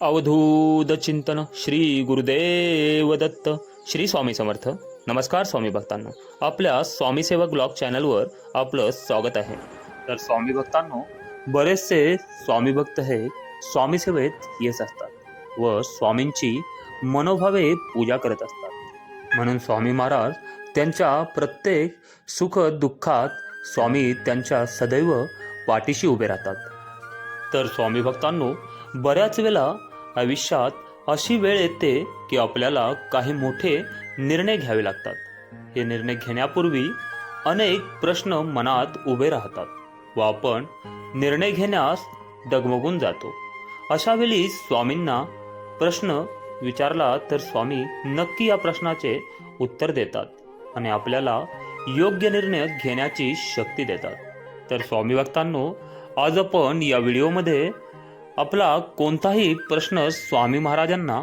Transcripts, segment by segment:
अवधूत चिंतन श्री गुरुदेव दत्त श्री स्वामी समर्थ. नमस्कार स्वामी भक्तांनो. आपल्या स्वामी सेवक ब्लॉग चॅनलवर आपलं स्वागत आहे. तर स्वामी भक्तांनो बरेचसे स्वामी भक्त हे स्वामी सेवेत येत असतात व स्वामींची मनोभावे पूजा करत असतात. म्हणून स्वामी महाराज त्यांच्या प्रत्येक सुख दुःखात स्वामी त्यांच्या सदैव पाठीशी उभे राहतात. तर स्वामी भक्तांनो बऱ्याच वेळा आयुष्यात अशी वेळ येते की आपल्याला काही मोठे निर्णय घ्यावे लागतात. हे निर्णय घेण्यापूर्वी अनेक प्रश्न मनात उभे राहतात व आपण निर्णय घेण्यास डगमगून जातो. अशा वेळी स्वामींना प्रश्न विचारला तर स्वामी नक्की या प्रश्नाचे उत्तर देतात आणि आपल्याला योग्य निर्णय घेण्याची शक्ती देतात. तर स्वामी भक्तांनो आज आपण या व्हिडिओमध्ये आपला कोणताही प्रश्न स्वामी महाराजांना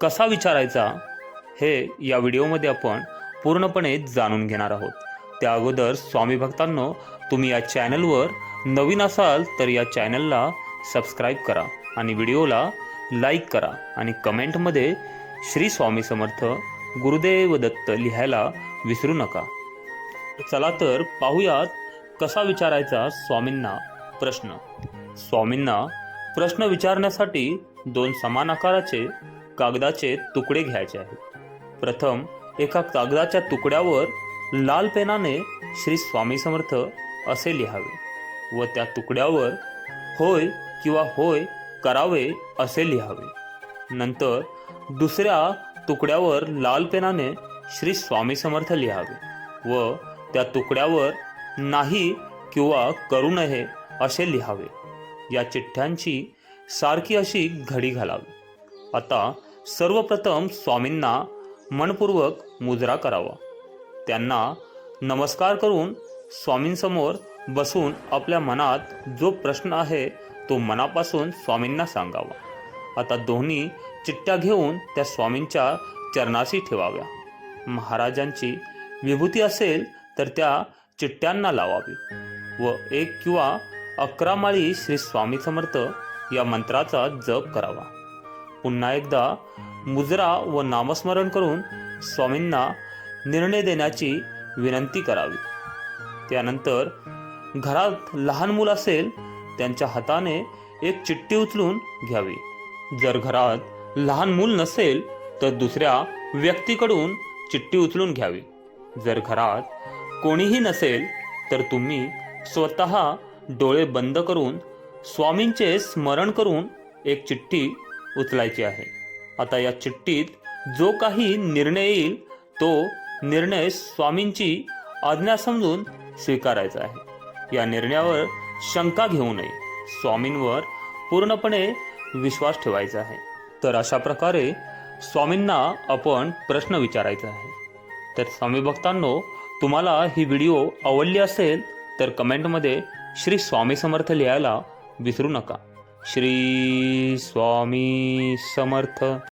कसा विचारायचा हे या व्हिडिओमध्ये आपण पूर्णपणे जाणून घेणार आहोत. त्या अगोदर स्वामी भक्तांनो तुम्ही या चॅनलवर नवीन असाल तर या चॅनलला सबस्क्राईब करा आणि व्हिडिओला लाईक करा आणि कमेंटमध्ये श्री स्वामी समर्थ गुरुदेव दत्त लिहायला विसरू नका. चला तर पाहूयात कसा विचारायचा स्वामींना प्रश्न. स्वामींना प्रश्न विचारण्यासाठी दोन समान आकाराचे कागदाचे तुकडे घ्यायचे आहेत. प्रथम एका कागदाच्या तुकड्यावर लाल पेनाने श्री स्वामी समर्थ असे लिहावे व त्या तुकड्यावर होय किंवा होय करावे असे लिहावे. नंतर दुसऱ्या तुकड्यावर लाल पेनाने श्री स्वामी समर्थ लिहावे व त्या तुकड्यावर नाही किंवा करू नये असे लिहावे. या चिठ्ठ्यांची सारखी अशी घडी घालावी. आता सर्वप्रथम स्वामींना मनपूर्वक मुजरा करावा. त्यांना नमस्कार करून स्वामींसमोर बसून आपल्या मनात जो प्रश्न आहे तो मनापासून स्वामींना सांगावा. आता दोन्ही चिठ्ठ्या घेऊन त्या स्वामींच्या चरणाशी ठेवाव्या. महाराजांची विभूती असेल तर त्या चिठ्ठ्यांना लावावी व एक किंवा अकरा माळी श्री स्वामी समर्थ या मंत्राचा जप करावा. पुन्हा एकदा मुजरा व नामस्मरण करून स्वामींना निर्णय देण्याची विनंती करावी. त्यानंतर घरात लहान मूल असेल त्यांच्या हाताने एक चिठ्ठी उचलून घ्यावी. जर घरात लहान मूल नसेल तर दुसऱ्या व्यक्तीकडून चिठ्ठी उचलून घ्यावी. जर घरात कोणीही नसेल तर तुम्ही स्वतः डोळे बंद करून स्वामींचे स्मरण करून एक चिठ्ठी उचलायची आहे. आता या चिठ्ठीत जो काही निर्णय येईल तो निर्णय स्वामींची आज्ञा समजून स्वीकारायचा आहे. या निर्णयावर शंका घेऊ नये. स्वामींवर पूर्णपणे विश्वास ठेवायचा आहे. तर अशा प्रकारे स्वामींना आपण प्रश्न विचारायचा आहे. तर स्वामी भक्तांनो तुम्हाला ही व्हिडिओ आवडली असेल तर कमेंटमध्ये श्री स्वामी समर्थ लिहायला विसरू नका. श्री स्वामी समर्थ.